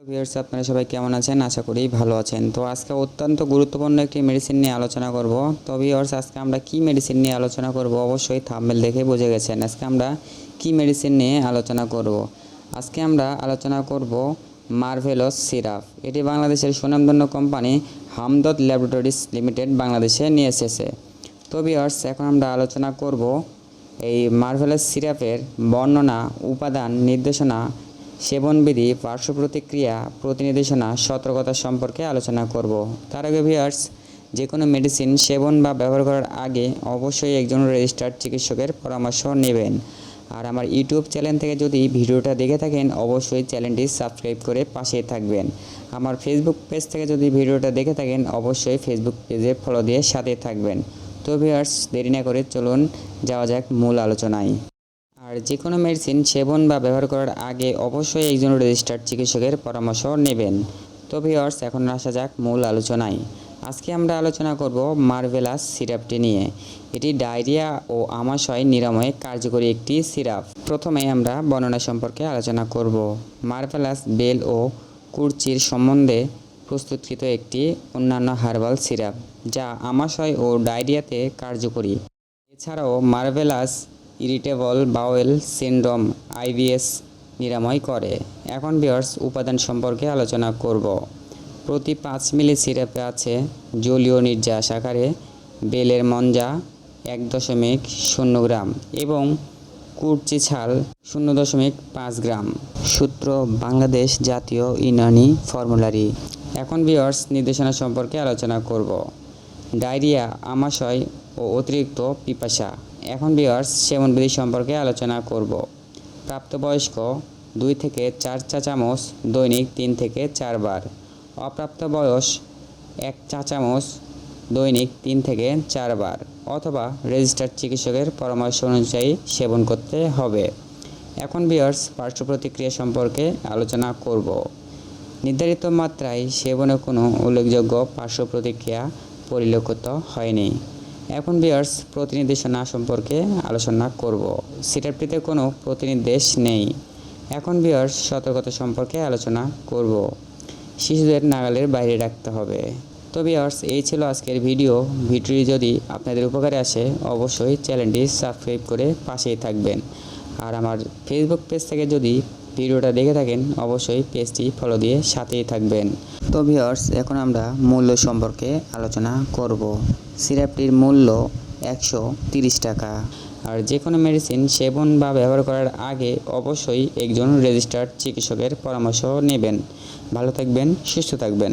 Viewers আপনারা সবাই কেমন আছেন? আশা করি ভালো আছেন। তো আজকে অত্যন্ত গুরুত্বপূর্ণ একটি মেডিসিন নিয়ে আলোচনা করব। তো ভিউয়ার্স আজকে আমরা কি মেডিসিন নিয়ে আলোচনা করব? অবশ্যই থাম্বনেল দেখে বুঝে গেছেন। আজকে আমরা কি মেডিসিন নিয়ে আলোচনা করব? আজকে আমরা আলোচনা করব মার্ভেলস সিরাপ এটি বাংলাদেশের সুনামধন্য কোম্পানি হামদত ল্যাবরেটরিজ লিমিটেড বাংলাদেশে নিয়ে এসেছে। তো ভিউয়ার্স এখন আমরা আলোচনা করব এই মার্ভেলাস সিরাপের বর্ণনা, উপাদান, নির্দেশনা সেবনবিধি, পার্শ্ব প্রতিক্রিয়া, প্রতিনির্দেশনা, সতর্কতা সম্পর্কে আলোচনা করব। তার আগে ভিউয়ার্স যে কোনো মেডিসিন সেবন বা ব্যবহার করার আগে অবশ্যই একজন রেজিস্টার্ড চিকিৎসকের পরামর্শ নেবেন। আর আমার ইউটিউব চ্যানেল থেকে যদি ভিডিওটা দেখে থাকেন, অবশ্যই চ্যানেলটি সাবস্ক্রাইব করে পাশে থাকবেন। আমার ফেসবুক পেজ থেকে যদি ভিডিওটা দেখে থাকেন, অবশ্যই ফেসবুক পেজে ফলো দিয়ে সাথে থাকবেন। তো ভিউয়ার্স দেরি না করে চলুন, যাওয়া যাক মূল আলোচনায়। আর যে কোনো মেডিসিন সেবন বা ব্যবহার করার আগে অবশ্যই একজন রেজিস্টার্ড চিকিৎসকের পরামর্শ নেবেন। তো ভিওর্স এখন আসা যাক মূল আলোচনায়। আজকে আমরা আলোচনা করব মার্ভেলাস সিরাপটি নিয়ে। এটি ডায়রিয়া ও আমাশয় নিরাময়ে কার্যকরী একটি সিরাপ। প্রথমে আমরা বর্ণনা সম্পর্কে আলোচনা করব। মার্ভেলাস বেল ও কুরচির সম্বন্ধে প্রস্তুতকৃত একটি অন্যান্য হার্বাল সিরাপ, যা আমাশয় ও ডায়রিয়াতে কার্যকরী। এছাড়াও marvellous irritable bowel syndrome IBS নিরাময় করে। এখন বিয়ার্স উপাদান সম্পর্কে আলোচনা করব। প্রতি পাঁচ মিলি সিরাপে আছে জলীয় নির্যাস আকারে বেলের মঞ্জা এক দশমিক শূন্য গ্রাম এবং কুরচি ছাল শূন্য দশমিক পাঁচ গ্রাম। সূত্র, বাংলাদেশ জাতীয় ইউনানি ফর্মুলারি। এখন বিয়ার্স নির্দেশনা সম্পর্কে আলোচনা করব। ডায়রিয়া, আমাশয় ও অতিরিক্ত পিপাসা। এখন বিয়ার্স সেবনবিধি সম্পর্কে আলোচনা করব। প্রাপ্তবয়স্ক দুই থেকে চার চা চামচ দৈনিক তিন থেকে চারবার। অপ্রাপ্ত বয়স এক চা চামচ দৈনিক তিন থেকে চারবার। অথবা রেজিস্টার্ড চিকিৎসকের পরামর্শ অনুযায়ী সেবন করতে হবে। এখন বিয়ার্স পার্শ্ব প্রতিক্রিয়া সম্পর্কে আলোচনা করব। নির্ধারিত মাত্রায় সেবনে কোনো উল্লেখযোগ্য পার্শ্ব প্রতিক্রিয়া পরিলক্ষিত হয়নি। এখন বিয়ার্স প্রতিনির্দেশনা সম্পর্কে আলোচনা করব। সিটাপটিতে কোনো প্রতিনির্দেশ নেই। এখন বিয়ার্স সতর্কতা সম্পর্কে আলোচনা করব। শিশুদের নাগালের বাইরে রাখতে হবে। তো বিয়ার্স এই ছিল আজকের ভিডিও ভিডিওটি যদি আপনাদের উপকারে আসে, অবশ্যই চ্যানেলটি সাবস্ক্রাইব করে পাশেই থাকবেন। আর আমার ফেসবুক পেজ থেকে যদি ভিডিওটা দেখে থাকেন, অবশ্যই পেজটি ফলো দিয়ে সাথেই থাকবেন। তো ভিওর্স এখন আমরা মূল্য সম্পর্কে আলোচনা করব। সিরাপটির মূল্য একশো তিরিশ টাকা। আর যে কোনো মেডিসিন সেবন বা ব্যবহার করার আগে অবশ্যই একজন রেজিস্টার্ড চিকিৎসকের পরামর্শ নেবেন। ভালো থাকবেন, সুস্থ থাকবেন।